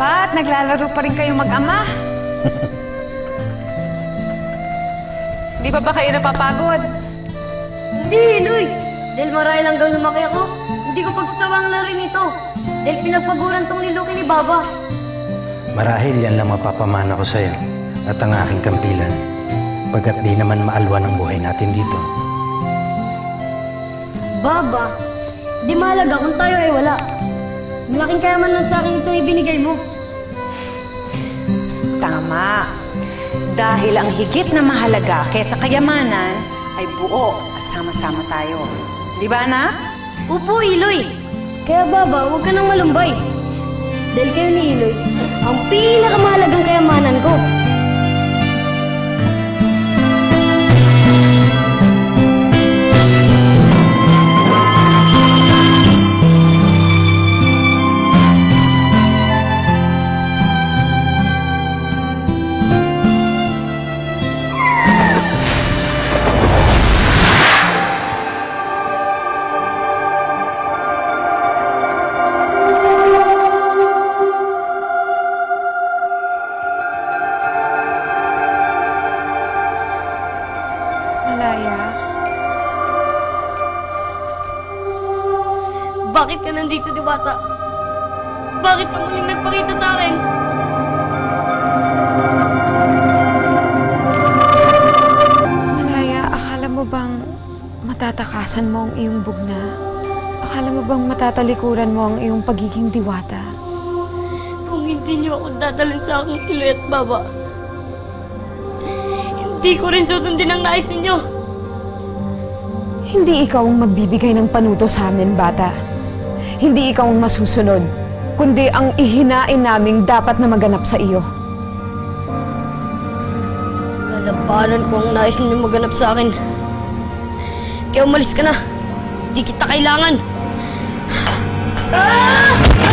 ba? At naglalaro pa rin kayo mag-ama? Di ba ba kayo napapagod? Hindi, Loy. Dahil marahil hanggang lumaki ako, hindi ko pagsasawang na rin ito. Dahil pinagpaguran tong ni Loki ni Baba. Marahil yan lang mapapamana ko sa'yo at ang aking kampilan. Pagkat di naman maalwan ang buhay natin dito. Baba, di mahalaga kung tayo ay wala. Malaking kayaman lang sa akin itong ibinigay mo. Dahil ang higit na mahalaga kaysa kayamanan ay buo at sama-sama tayo. Di ba, anak? Upo, Iloy. Kaya Baba, huwag ka nang malumbay. Dahil kayo ni Iloy, ang pinakamahalagang kayamanan ko. Malaya. Bakit ka nandito, Diwata? Bakit ka muling nagpakita sa akin? Malaya, akala mo bang matatakasan mo ang iyong bugna? Akala mo bang matatalikuran mo ang iyong pagiging diwata? Kung hindi niyo ako dadalhin sa aking Iloy at Baba, hindi ko rin susundin ang nais ninyo. Hindi ikaw ang magbibigay ng panuto sa amin, bata. Hindi ikaw ang masusunod, kundi ang ihinain naming dapat na maganap sa iyo. Lalabanan ko ang nais ninyo maganap sa akin. Kaya umalis ka na. Di kita kailangan. Ah!